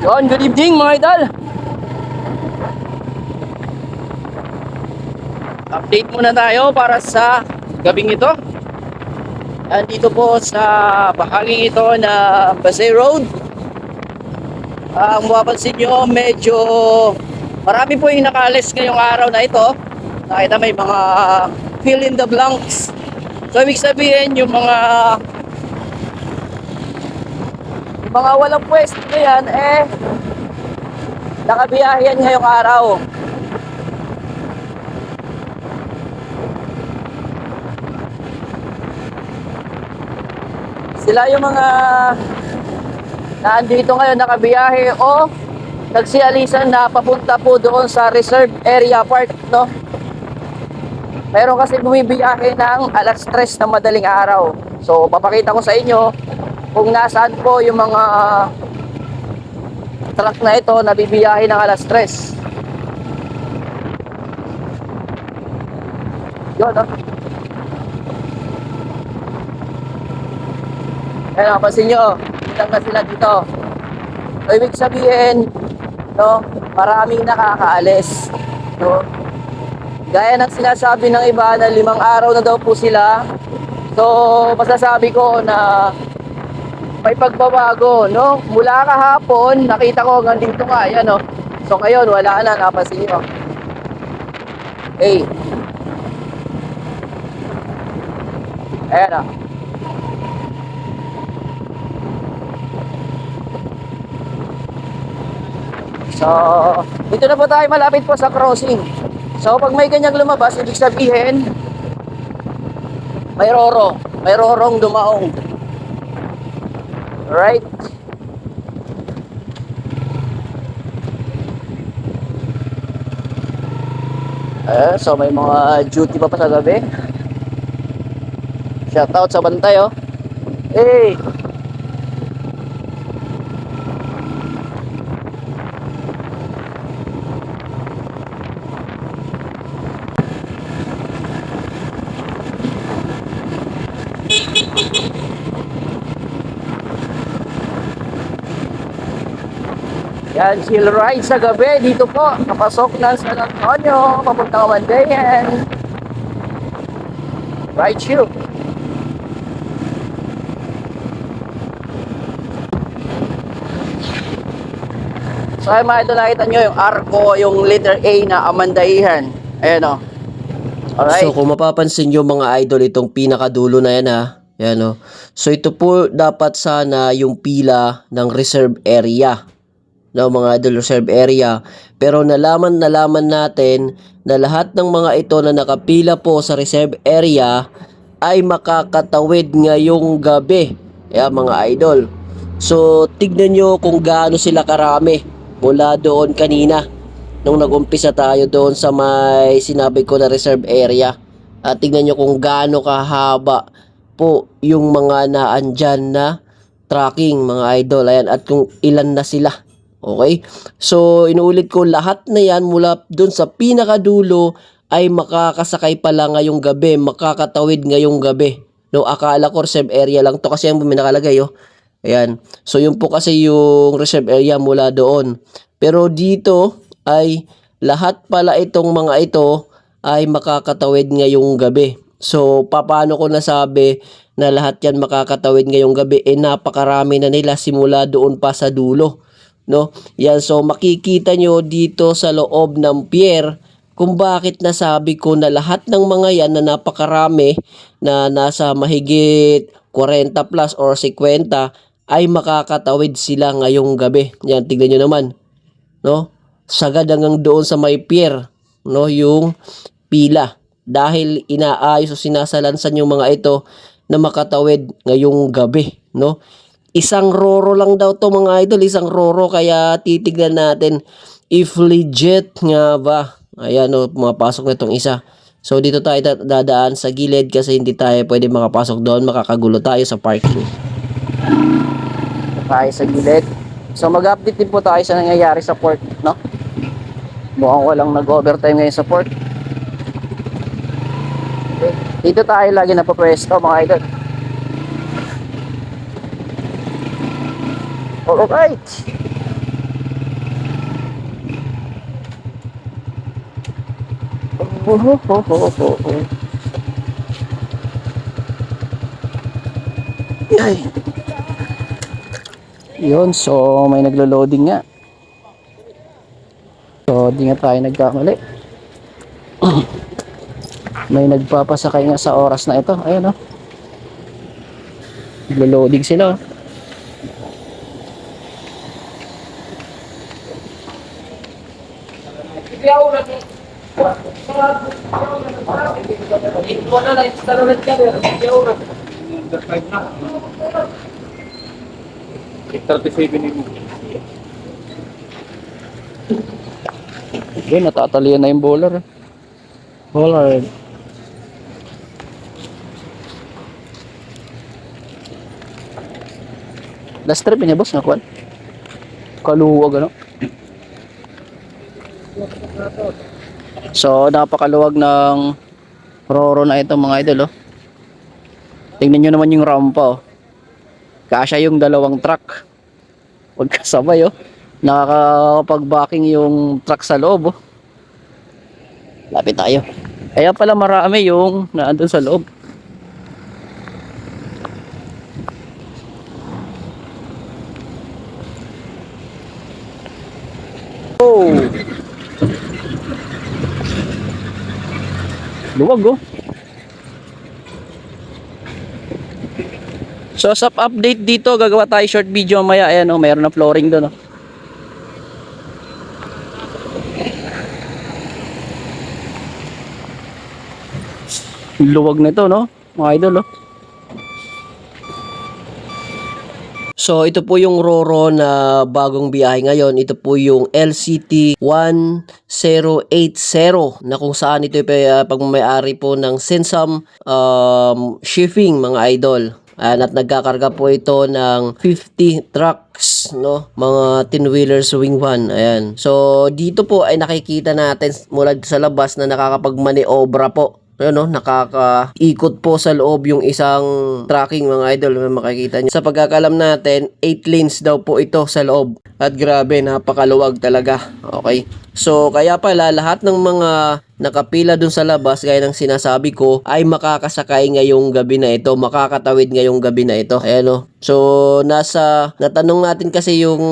Yon, good evening mga idol. Update muna tayo para sa gabing ito. Andito po sa bahaging ito na Pasay Road. Ah, Ang mapapansin nyo, medyo marami po yung nakalis ngayong araw na ito. Nakita may mga fill in the blanks. So, ibig sabihin, yung mga mga walang pwesto na yan, eh, nakabiyahe yan ngayong araw. Sila yung mga naandito ngayon nakabiyahe o nagsialisan na papunta po doon sa reserve area park, no? Meron kasi bumibiyahe ng alas 3 na madaling araw. So, papakita ko sa inyo kung nasaan po yung mga truck na ito na bibiyahe ng alas 3. Yun, no? Ayan, napansin nyo, ilang na sila dito. So, ibig sabihin, no, maraming nakakaalis. No? Gaya ng sinasabi ng iba na limang araw na daw po sila. So, masasabi ko na may pagbabago, no? Mula kahapon, nakita ko hanggang dito nga, ayan, no? So, ngayon, wala na, napansin nyo. Hey. Ayan, no? So, dito na po tayo malapit po sa crossing. So, pag may ganyang lumabas, ibig sabihin, may roro. May rorong dumaong. Right? Eh, so may mga duty pa pa sa gabi. Shout out sa bantay, oh. Hey! Yan, chill ride sa gabi dito po. Kapasok ng San Antonio, papuntang Mandayan. Ride chill. So ay mga ito nakita nyo yung arco, yung letter A na Amandaihan. Ayan o. Alright. So kung mapapansin nyo mga idol itong pinakadulo na yan ha. Yan o. So ito po dapat sana yung pila ng reserve area. No, mga idol reserve area. Pero nalaman nalaman natin na lahat ng mga ito na nakapila po sa reserve area ay makakatawid ngayong gabi. Yan mga idol. So tignan nyo kung gaano sila karami mula doon kanina nung nag-umpisa tayo doon sa may sinabi ko na reserve area. At tingnan nyo kung gaano kahaba po yung mga naandyan na tracking mga idol. Ayan, at kung ilan na sila. Okay? So, inuulit ko lahat na yan mula doon sa pinakadulo ay makakasakay pala ngayong gabi, makakatawid ngayong gabi. No, akala ko reserve area lang to kasi yung nakalagay oh. Ayan. So, yun po kasi yung reserve area mula doon. Pero dito ay lahat pala itong mga ito ay makakatawid ngayong gabi. So, paano ko nasabi na lahat yan makakatawid ngayong gabi? Eh, napakarami na nila simula doon pa sa dulo. No? Yan, so makikita nyo dito sa loob ng pier kung bakit nasabi ko na lahat ng mga yan na napakarami na nasa mahigit 40 plus or 50 ay makakatawid sila ngayong gabi. Yan, tignan nyo naman. No? Sagad hanggang doon sa may pier. No? Yung pila. Dahil inaayos o sinasalansan yung mga ito na makatawid ngayong gabi. No? Isang roro lang daw to mga idol. Isang roro. Kaya titignan natin if legit nga ba. Ayan o, pumapasok na itong isa. So dito tayo da- dadaan sa gilid kasi hindi tayo pwede makapasok doon. Makakagulo tayo sa parking. tayo sa gilid. So mag-update din po tayo sa nangyayari sa port, no? Mukhang walang nag-overtime ngayon sa port. Dito tayo lagi napapwesto mga idol. Alright. Oh, oh, oh, oh, oh, oh. Yay. Yun, so may naglo-loading nga. So, di nga tayo nagkamali. may nagpapasakay nga sa oras na ito. Ayun, oh. Naglo-loading sila, oh. Yun, natatalian na yung bowler. eh. Bowler. Last trip niya boss, nakuha. Kaluwag ano. So, napakaluwag ng Roro na ito mga idol oh. Tingnan nyo naman yung rampa oh. Kasya yung dalawang truck. Huwag kasabay oh. Nakakapag-backing yung truck sa loob oh. Lapit tayo. Kaya pala marami yung naandun sa loob. Oh! Luwag oh. So sa update dito, gagawa tayo short video mamaya. Ayan oh, mayroon na flooring doon oh. Luwag nito no, mga idol oh. So ito po yung Roro na bagong biyahe ngayon. Ito po yung LCT 1080 na kung saan ito ay uh, pagmamayari po ng Sensam um, Shipping mga idol. Ayan, at nagkakarga po ito ng 50 trucks, no? Mga 10-wheeler swing van. Ayan. So, dito po ay nakikita natin mula sa labas na nakakapagmaniobra po Ayun no, nakakaikot po sa loob yung isang tracking mga idol na makikita nyo. Sa pagkakalam natin, 8 lanes daw po ito sa loob. At grabe, napakaluwag talaga. Okay. So, kaya pala lahat ng mga nakapila dun sa labas, gaya ng sinasabi ko, ay makakasakay ngayong gabi na ito, makakatawid ngayong gabi na ito. Ayan no. So, nasa, natanong natin kasi yung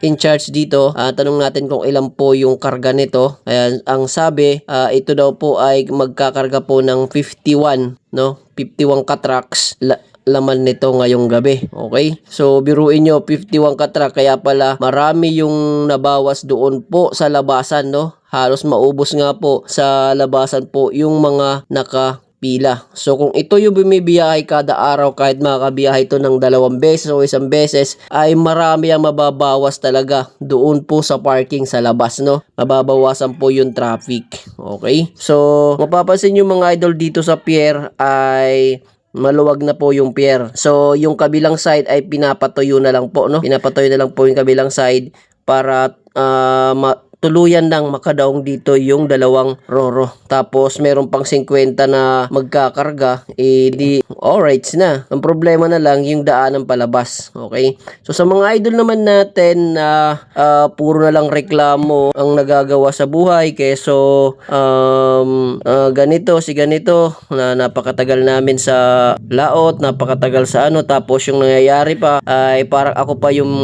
in charge dito, ah, tanong natin kung ilan po yung karga nito. Ayan, ang sabi, ah, ito daw po ay magkakarga po ng 51, no? 51 ka-trucks. La- laman nito ngayong gabi. Okay? So, biruin nyo, 51 katrak. Kaya pala, marami yung nabawas doon po sa labasan, no? Halos maubos nga po sa labasan po yung mga naka pila. So kung ito yung bumibiyahe kada araw kahit makabiyahe ito ng dalawang beses o isang beses ay marami ang mababawas talaga doon po sa parking sa labas no. Mababawasan po yung traffic. Okay? So mapapansin yung mga idol dito sa pier ay maluwag na po yung pier. So, yung kabilang side ay pinapatuyo na lang po, no? Pinapatuyo na lang po yung kabilang side para ah, ma- tuluyan lang makadaong dito yung dalawang roro. Tapos meron pang 50 na magkakarga, eh di alright na. Ang problema na lang yung daanan palabas. Okay? So sa mga idol naman natin na ah, puro na lang reklamo ang nagagawa sa buhay keso um, ah, ganito si ganito na napakatagal namin sa laot, napakatagal sa ano tapos yung nangyayari pa ay parang ako pa yung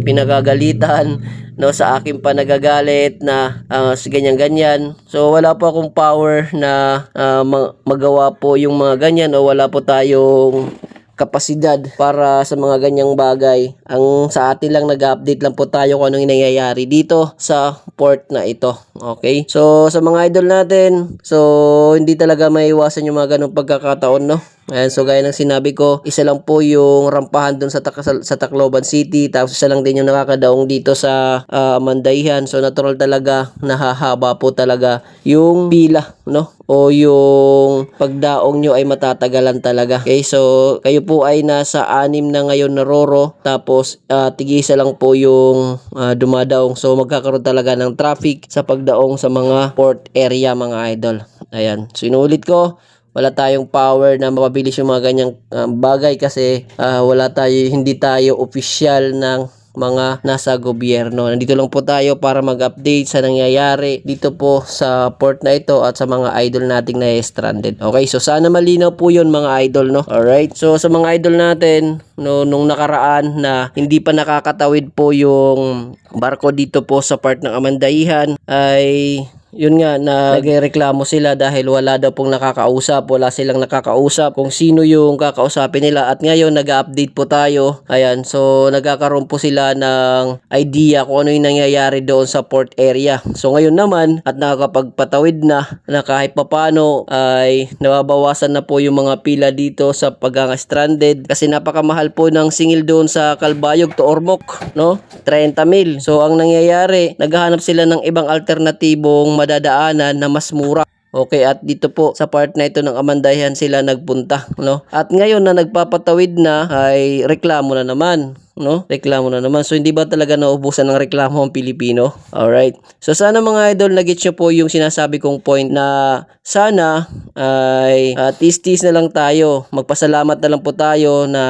pinagagalitan no sa akin pa nagagalit na ah, sa ganyan ganyan so wala po akong power na ah, ma- magawa po yung mga ganyan o wala po tayong kapasidad para sa mga ganyang bagay. Ang sa atin lang nag-update lang po tayo kung anong nangyayari dito sa port na ito. Okay? So, sa mga idol natin, so, hindi talaga maiwasan yung mga ganong pagkakataon, no? Ayan, so gaya ng sinabi ko, isa lang po yung rampahan dun sa, sa, sa Tacloban City, tapos isa lang din yung nakakadaong dito sa ah, Mandayhan. So natural talaga, nahahaba po talaga yung pila, no? O yung pagdaong nyo ay matatagalan talaga. Okay, so kayo po ay nasa anim na ngayon na Roro, tapos ah, tigisa lang po yung ah, dumadaong. So magkakaroon talaga ng traffic sa pagdaong sa mga port area mga idol. Ayan, so inulit ko, wala tayong power na mapabilis yung mga ganyang ah, bagay kasi ah, wala tayo hindi tayo official ng mga nasa gobyerno. Nandito lang po tayo para mag-update sa nangyayari dito po sa port na ito at sa mga idol nating na stranded. Okay, so sana malinaw po yun mga idol, no? Alright, so sa mga idol natin, no, nung nakaraan na hindi pa nakakatawid po yung barko dito po sa part ng Amandahihan ay yun nga na nagreklamo sila dahil wala daw pong nakakausap, wala silang nakakausap kung sino yung kakausapin nila at ngayon nag-update po tayo. Ayan, so nagkakaroon po sila ng idea kung ano yung nangyayari doon sa port area. So ngayon naman at nakakapagpatawid na na kahit papano ay nababawasan na po yung mga pila dito sa paganga stranded kasi napakamahal po ng singil doon sa Kalbayog to Ormoc, no? 30 mil. So ang nangyayari, naghahanap sila ng ibang alternatibong madadaanan na mas mura. Okay, at dito po sa part na ito ng Amandayan sila nagpunta, no? At ngayon na nagpapatawid na ay reklamo na naman, no? Reklamo na naman. So hindi ba talaga naubusan ng reklamo ang Pilipino? Alright. So sana mga idol nagets nyo po yung sinasabi kong point na sana ay uh, tis-tis na lang tayo. Magpasalamat na lang po tayo na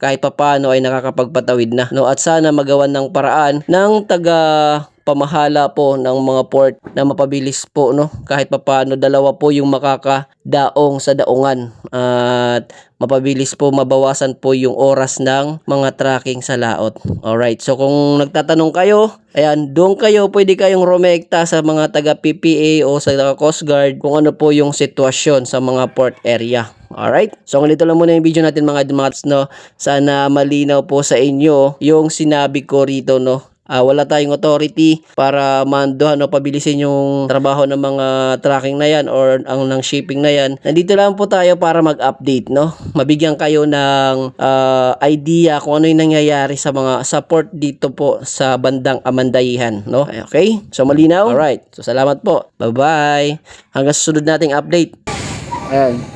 kahit papano ay nakakapagpatawid na. No? At sana magawan ng paraan ng taga pamahala po ng mga port na mapabilis po no kahit papano dalawa po yung makakadaong sa daungan at mapabilis po mabawasan po yung oras ng mga tracking sa laot alright so kung nagtatanong kayo ayan doon kayo pwede kayong rumekta sa mga taga PPA o sa taga Coast Guard kung ano po yung sitwasyon sa mga port area Alright? So, ganito lang muna yung video natin mga dumats, no? Sana malinaw po sa inyo yung sinabi ko rito, no? Ah, wala tayong authority para manduhan o pabilisin yung trabaho ng mga tracking na yan or ang ng shipping na yan. Nandito lang po tayo para mag-update, no? Mabigyan kayo ng ah, idea kung ano yung nangyayari sa mga support dito po sa bandang Amandayihan, no? Okay? So, malinaw? Alright. So, salamat po. Bye-bye. Hanggang susunod nating update. Ayan.